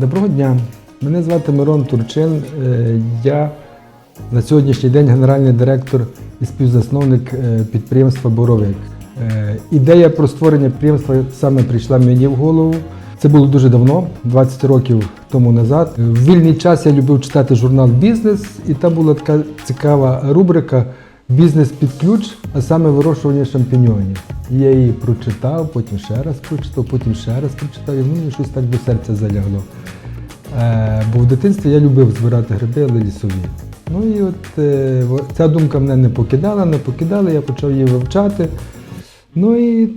Доброго дня. Мене звати Мирон Турчин. Е, Я на сьогоднішній день генеральний директор і співзасновник е, підприємства Боровик. Е, Ідея про створення підприємства саме прийшла мені в голову. Це було дуже давно, 20 років тому назад. В вільний час я любив читати журнал Бізнес, і там була така цікава рубрика Бізнес під ключ, а саме вирощування шампіньонів. Я її прочитав, потім ще раз прочитав, потім ще раз прочитав, і мені щось так до серця залягло. Е, бо в дитинстві я любив збирати гриби, але лісові. Ну і от е, ця думка мене не покидала, не покидала, я почав її вивчати. Ну і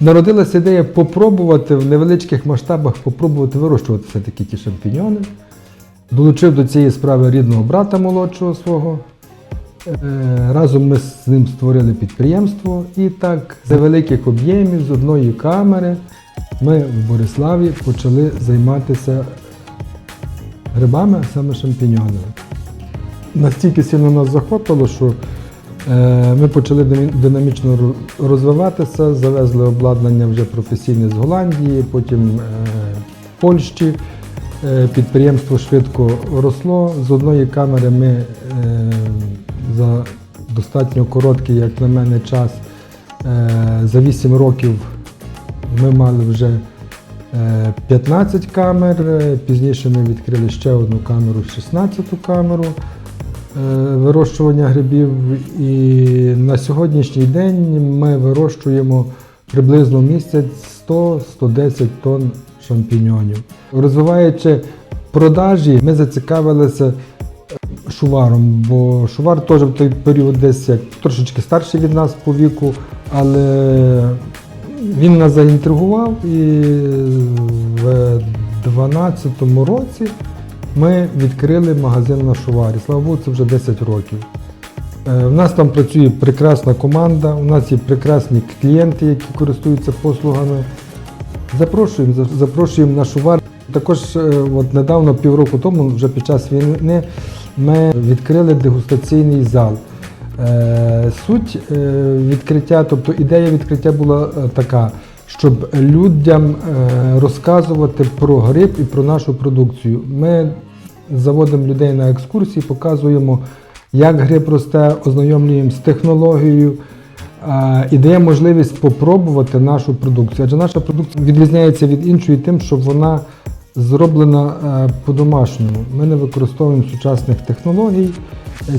народилася ідея попробувати в невеличких масштабах попробувати вирощувати все-таки ті шампіньони. Долучив до цієї справи рідного брата молодшого свого. Е, Разом ми з ним створили підприємство і так за великих об'ємів з одної камери ми в Бориславі почали займатися грибами, а саме шампіньонами. Настільки сильно нас захопило, що е, ми почали динамічно розвиватися, завезли обладнання вже професійне з Голландії, потім е, Польщі. Е, Підприємство швидко росло. З одної камери ми за достатньо короткий, як на мене, час, за 8 років ми мали вже 15 камер. Е, Пізніше ми відкрили ще одну камеру, 16-ту камеру е, вирощування грибів. І на сьогоднішній день ми вирощуємо приблизно місяць 100-110 тонн шампіньонів. Розвиваючи продажі, ми зацікавилися шуваром, бо шувар теж в той період десь як трошечки старший від нас по віку, але він нас заінтригував і в 2012 році ми відкрили магазин на шуварі. Слава Богу, це вже 10 років. Е, У нас там працює прекрасна команда, у нас є прекрасні клієнти, які користуються послугами. Запрошуємо, запрошуємо на шувар. Також е, от недавно, півроку тому, вже під час війни, ми відкрили дегустаційний зал. Е, Суть е, відкриття, тобто ідея відкриття була е, така, щоб людям розказувати про гриб і про нашу продукцію. Ми заводимо людей на екскурсії, показуємо, як гриб росте, ознайомлюємо з технологією і дає можливість попробувати нашу продукцію. Адже наша продукція відрізняється від іншої тим, що вона зроблена по-домашньому. Ми не використовуємо сучасних технологій.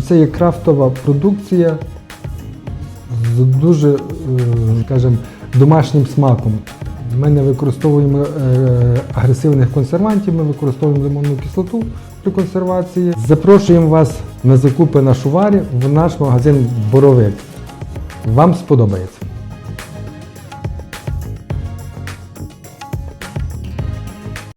Це є крафтова продукція з дуже, е, скажімо, домашнім смаком. Ми не використовуємо е, агресивних консервантів, ми використовуємо лимонну кислоту при консервації. Запрошуємо вас на закупи на шуварі в наш магазин Боровик. Вам сподобається.